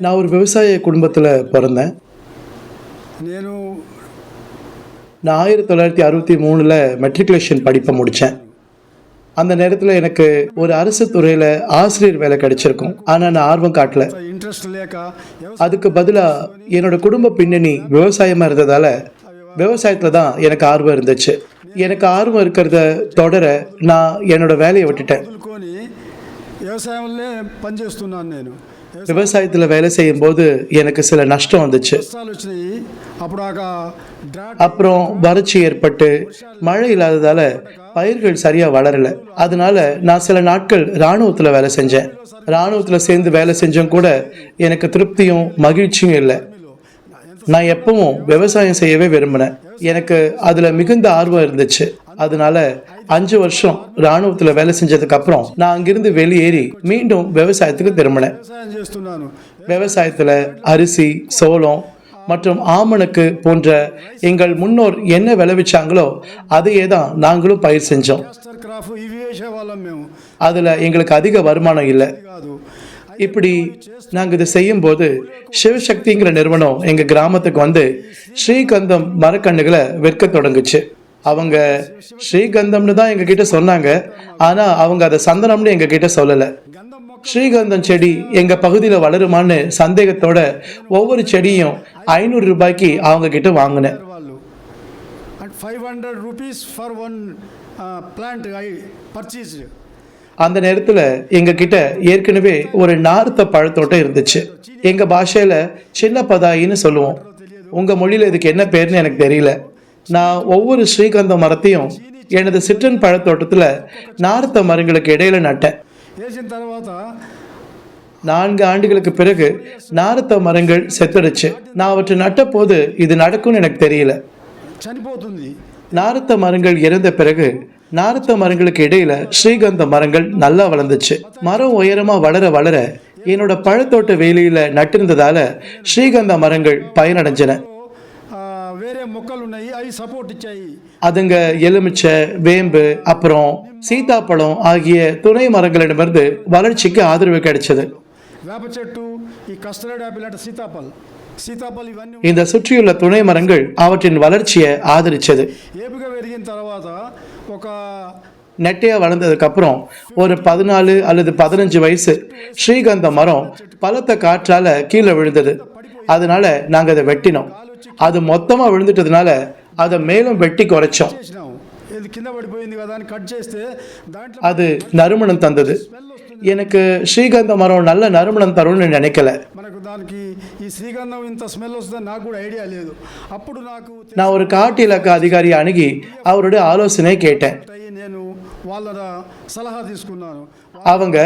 நான் ஒரு விவசாய குடும்பத்தில் பிறந்தேன் నేను நான் ஆயிரத்தி தொள்ளாயிரத்தி அறுபத்தி மூணில் மெட்ரிகுலேஷன் படிப்பை முடித்தேன் அந்த நேரத்தில் எனக்கு ஒரு அரசு துறையில் ஆசிரியர் வேலை கிடைச்சிருக்கும் ஆனால் நான் ஆர்வம் காட்டல ఇంట్రెస్ట్ లేక వ్యవసాయ அதுக்கு பதிலாக என்னோட குடும்ப பின்னணி விவசாயமாக இருந்ததால விவசாயத்தில் தான் எனக்கு ஆர்வம் இருந்துச்சு எனக்கு ஆர்வம் இருக்கிறத தொடர நான் என்னோட வேலையை விட்டுட்டேன் వదులుకొని వ్యవసాయంలో పనిచేస్తున్నాను నేను వ్యవసాయ விவசாயத்தில் வேலை செய்யும் போது எனக்கு சில நஷ்டம் வந்துச்சு. அப்புறம் வறட்சி ஏற்பட்டு மழை இல்லாததால பயிர்கள் சரியா வளரல. அதனால நான் சில நாட்கள் ராணுவத்தில் வேலை செஞ்சேன். ராணுவத்தில் சேர்ந்து வேலை செஞ்சும் கூட எனக்கு திருப்தியும் மகிழ்ச்சியும் இல்லை. நான் எப்பவும் விவசாயம் செய்யவே விரும்பினேன். எனக்கு அதுல மிகுந்த ஆர்வம் இருந்துச்சு. அதனால அஞ்சு வருஷம் ராணுவத்தில் வேலை செஞ்சதுக்கு அப்புறம் நான் அங்கிருந்து வெளியேறி மீண்டும் விவசாயத்துக்கு திரும்பினேன். விவசாயத்தில் அரிசி சோளம் மற்றும் ஆமணக்கு போன்ற எங்கள் முன்னோர் என்ன விளைவிச்சாங்களோ அதையே தான் நாங்களும் பயிர் செஞ்சோம். அதில் எங்களுக்கு அதிக வருமானம் இல்லை. இப்படி நாங்கள் இதை செய்யும்போது சிவசக்திங்கிற நிறுவனம் எங்கள் கிராமத்துக்கு வந்து ஸ்ரீகந்தம் மரக்கண்ணுகளை விற்க தொடங்குச்சு. அவங்க ஸ்ரீகந்தம்னு தான் எங்ககிட்ட சொன்னாங்க. ஆனால் அவங்க அதை சந்தனம்னு எங்ககிட்ட சொல்லலை. ஸ்ரீகந்தம் செடி எங்கள் பகுதியில் வளருமான்னு சந்தேகத்தோட ஒவ்வொரு செடியும் ஐநூறு ரூபாய்க்கு அவங்க கிட்ட வாங்கினேன் அந்த நேரத்தில் எங்ககிட்ட ஏற்கனவே ஒரு நார்த்த பழத்தோட்டம் இருந்துச்சு. எங்கள் பாஷையில் சின்ன பதாயின்னு சொல்லுவோம். உங்கள் மொழியில் இதுக்கு என்ன பேர்னு எனக்கு தெரியல. நான் ஒவ்வொரு ஸ்ரீகந்த மரத்தையும் எனது சிற்றன் பழத்தோட்டத்தில் நார்த்த மரங்களுக்கு இடையில நட்டேன். நான்கு ஆண்டுகளுக்கு பிறகு நார்த்த மரங்கள் செத்துடுச்சு. நான் அவற்றை நட்ட போது இது நடக்கும்னு எனக்கு தெரியல. நார்த்த மரங்கள் இறந்த பிறகு நார்த்த மரங்களுக்கு இடையில ஸ்ரீகந்த மரங்கள் நல்லா வளர்ந்துச்சு. மரம் உயரமா வளர வளர என்னோட பழத்தோட்ட வேலியில நட்டிருந்ததால ஸ்ரீகந்த மரங்கள் பயனடைஞ்சன. వేరే మొక్కలు ఉన్నాయి అవి సపోర్ట్ ఇచ్చాయి அதுங்க எலுமிச்சை வேம்பு அப்புறம் சீதாப்பழம் ஆகிய துணை மரங்களிடமிருந்து வளர்ச்சிக்கு ஆதரவு கிடைச்சது వేప చెట్టు ఈ కస్టర్డ్ యాపిల్ అంటే సీతాఫల్ సీతాఫల్ ఇవన్నీ இந்த சுற்றியுள்ள துணை மரங்கள் அவற்றின் வளர்ச்சியை ஆதரிச்சது ఏపుగా పెరిగిన తర్వాత ఒక நெட்டையா வளர்ந்ததுக்கு அப்புறம் ஒரு பதினாலு அல்லது பதினஞ்சு வயசு ஸ்ரீகந்த மரம் பலத்த காற்றால கீழே விழுந்தது அதனால நாங்க அதை வெட்டினோம் அது மொத்தமா விழுந்துட்டதுனால அதை மேலும் வெட்டி குறைச்சோம் చేసినాము ఇది కింద పడిపోయింది కదా అని కట్ చేస్తే దాంట్లో அது நறுமணம் தந்தது எனக்கு ஸ்ரீகந்த மரம் நல்ல நறுமணம் தரும்னு நினைக்கல మనకు దానికి ఈ శ్రీగంధం ఇంత స్మెల్ వస్తుందని నాకు కూడా ఐడియా లేదు అప్పుడు నాకు நான் ஒரு காட்டு இலக்க அதிகாரியை அணுகி அவருடைய ஆலோசனை கேட்டேன் అయ్యి నేను వాళ్ళ సలహా తీసుకున్నాను அவங்க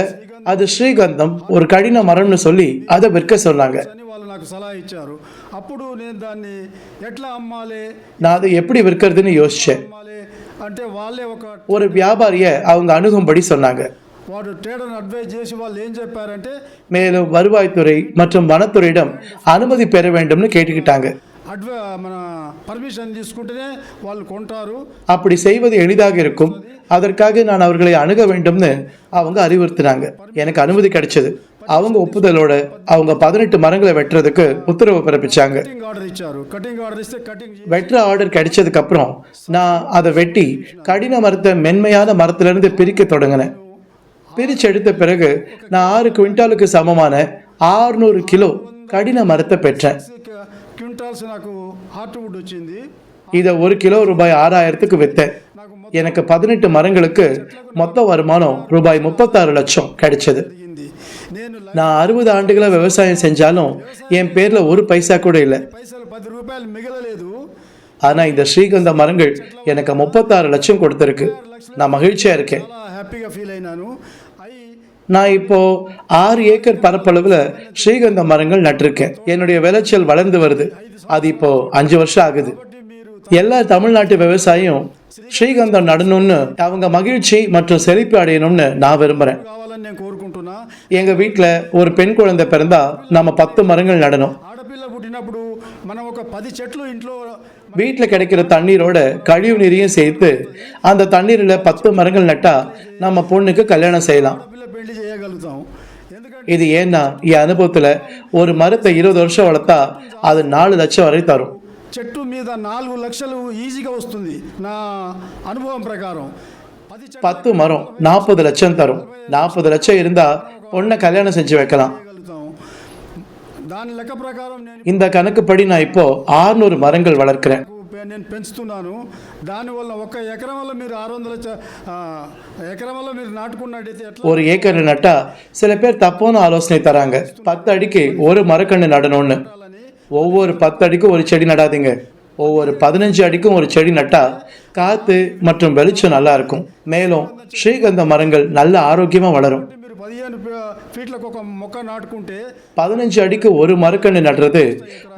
அது ஸ்ரீகந்தம் ஒரு கடின மரம்னு சொல்லி அதை விற்க சொன்னாங்க అని వాళ్ళు నాకు సలహా ఇచ్చారు అప్పుడు నేను దాన్ని ఎట్లా అమ్మాలి நான் அதை எப்படி விற்கிறதுன்னு யோசிச்சேன் అమ్మాలి అంటే వాళ్ళే ఒక ஒரு வியாபாரிய அவங்க அணுகும்படி சொன்னாங்க వాడు ట్రేడర్ని అడ్వైజ్ చేసి వాళ్ళు ఏం చెప్పారంటే மேலும் வருவாய்த்துறை மற்றும் வனத்துறையிடம் அனுமதி பெற வேண்டும்னு கேட்டுக்கிட்டாங்க అడ్వై మన పర్మిషన్ తీసుకుంటేనే వాళ్ళు కొంటారు அப்படி செய்வது எளிதாக இருக்கும் அதற்காக நான் அவர்களை அணுக வேண்டும்னு அவங்க அறிவுறுத்தினாங்க. எனக்கு அனுமதி கிடைச்சது. அவங்க ஒப்புதலோட அவங்க பதினெட்டு மரங்களை வெட்டுறதுக்கு உத்தரவு பிறப்பிச்சாங்க. வெட்டுற ஆர்டர் கிடைச்சதுக்கு அப்புறம் நான் அதை வெட்டி கடின மரத்தை மென்மையான மரத்திலிருந்து பிரிக்க தொடங்கினேன். பிரிச்சு எடுத்த பிறகு நான் ஆறு குவிண்டாலுக்கு சமமான ஆறுநூறு கிலோ கடின மரத்தை பெற்றேன். இதை ஒரு கிலோ ரூபாய் ஆறாயிரத்துக்கு விற்றேன் எனக்கு பதினெட்டு மரங்களுக்கு மொத்த வருமானம் ரூபாய் முப்பத்தாறு லட்சம் கிடைச்சது. நான் அறுபது ஆண்டுகளை விவசாயம் செஞ்சாலும் என் பேர்ல ஒரு பைசா கூட இல்லை. ஆனால் இந்த ஸ்ரீகந்த மரங்கள் எனக்கு முப்பத்தாறு லட்சம் கொடுத்துருக்கு. நான் மகிழ்ச்சியா இருக்கேன். நான் இப்போ ஆறு ஏக்கர் பரப்பளவில் ஸ்ரீகந்த மரங்கள் நட்டிருக்கேன். என்னுடைய விளைச்சல் வளர்ந்து வருது. அது இப்போ அஞ்சு வருஷம் ஆகுது. எல்லா தமிழ்நாட்டு விவசாயியும் ஸ்ரீகந்தம் நடணும்னு அவங்க மகிழ்ச்சி மற்றும் செழிப்பு அடையணும்னு நான் விரும்புகிறேன் எங்கள் வீட்டில் ஒரு பெண் குழந்தை பிறந்தா நம்ம பத்து மரங்கள் நடணும். வீட்டில் கிடைக்கிற தண்ணீரோட கழிவு நீரையும் சேர்த்து அந்த தண்ணீரில் பத்து மரங்கள் நட்டா நம்ம பொண்ணுக்கு கல்யாணம் செய்யலாம். இது ஏன்னா என் அனுபவத்தில் ஒரு மரத்தை இருபது வருஷம் வளர்த்தா அது நாலு லட்சம் வரை தரும். చెట్టు మీద నాలుగు లక్షలు ఈజీగా వస్తుంది నా అనుభవం ప్రకారం పది చెట్లు பத்து மரம் நாற்பது லட்சம் தரும் நாற்பது லட்சம் இருந்தா பொண்ணை கல்யாணம் செஞ்சு வைக்கலாம் వేయగలుగుతాం దాని లెక్క ప్రకారం నేను இந்த கணக்குப்படி நான் இப்போ 600 మరంగల్ வளர்க்கிறேன் పె- నేను పెంచుతున్నాను దానివల్ల ఒక ఎకరం వల్ల మీరు ఆరు వందల చ- ఆ, ఎకరం వల్ల మీరు నాటుకున్నట్టయితే ఎట్లా ஒரு ஏக்கர் நட்டா சில பேர் தப்பான ஆலோசனை தராங்க பத்து அடிக்கு ஒரு மரக்கன்று நடணும்னு ఉండాలని ஒவ்வொரு பத்து அடிக்கும் ஒரு செடி நடாதீங்க ஒவ்வொரு பதினஞ்சு அடிக்கும் ஒரு செடி நட்டா காத்து மற்றும் வெளிச்சம் நல்லா இருக்கும் மேலும் ஸ்ரீகந்த மரங்கள் நல்ல ஆரோக்கியமா வளரும் మీరు పదిహేను ఫీ- ఫీట్లకు ఒక మొక్క నాటుకుంటే பதினஞ்சு அடிக்கு ஒரு மரக்கன்று நடுறது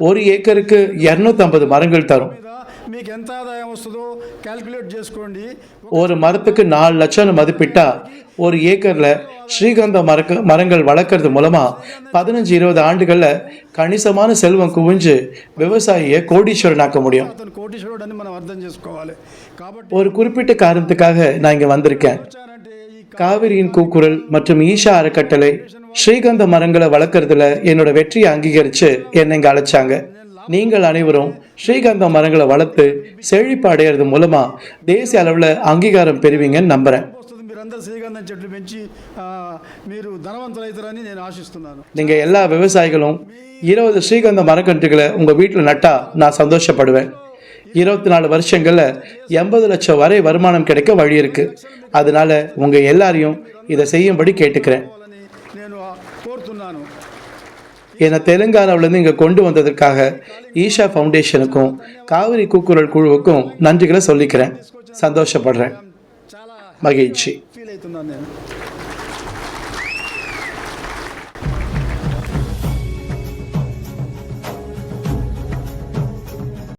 ஒரு ஏக்கருக்கு 250 மரங்கள் தரும் మీద మీకు ఎంత ఆదాయం వస్తుందో క్యాల్కులేట్ చేసుకోండి ஒரு மரத்துக்கு நாலு லட்சம்னு மதிப்பிட்டா ஒரு ஏக்கர்ல ஸ்ரீகந்த மரக்க மரங்கள் வளர்க்கறது மூலமாக பதினஞ்சு இருபது ஆண்டுகளில் கணிசமான செல்வம் குவிஞ்சு விவசாயியை கோடீஸ்வரனாக்க முடியும். ஒரு குறிப்பிட்ட காரணத்துக்காக நான் இங்கே வந்திருக்கேன். காவிரியின் கூக்குரல் மற்றும் ஈஷா அறக்கட்டளை ஸ்ரீகந்த மரங்களை வளர்க்குறதுல என்னோட வெற்றியை அங்கீகரித்து என்னை இங்கே அழைச்சாங்க. நீங்கள் அனைவரும் ஸ்ரீகந்த மரங்களை வளர்த்து செழிப்பு அடையிறது மூலமாக தேசிய அளவில் அங்கீகாரம் பெறுவீங்கன்னு நம்புகிறேன் మీరందరూ శ్రీగంధం చెట్లు పెంచి ఆ, మీరు ధనవంతులవుతారని నేను ఆశిస్తున్నాను நீங்க எல்லா விவசாயிகளும் இருபது ஸ்ரீகந்த மரக்கன்றுகளை உங்க வீட்டில் நட்டா நான் சந்தோஷப்படுவேன் இருபத்தி நாலு வருஷங்கள்ல எண்பது லட்சம் வரை வருமானம் கிடைக்க வழி இருக்கு அதனால உங்க எல்லாரையும் இதை செய்யும்படி கேட்டுக்கிறேன் కావాలని నేను ఆ, కోరుతున్నాను என்னை தெலுங்கானாவிலேருந்து இங்கே கொண்டு வந்ததற்காக ஈஷா ஃபவுண்டேஷனுக்கும் காவிரி கூக்குரல் குழுவுக்கும் நன்றிகளை சொல்லிக்கிறேன் சந்தோஷப்படுறேன் మగించి ఫీల్ అవుతున్నాను నేను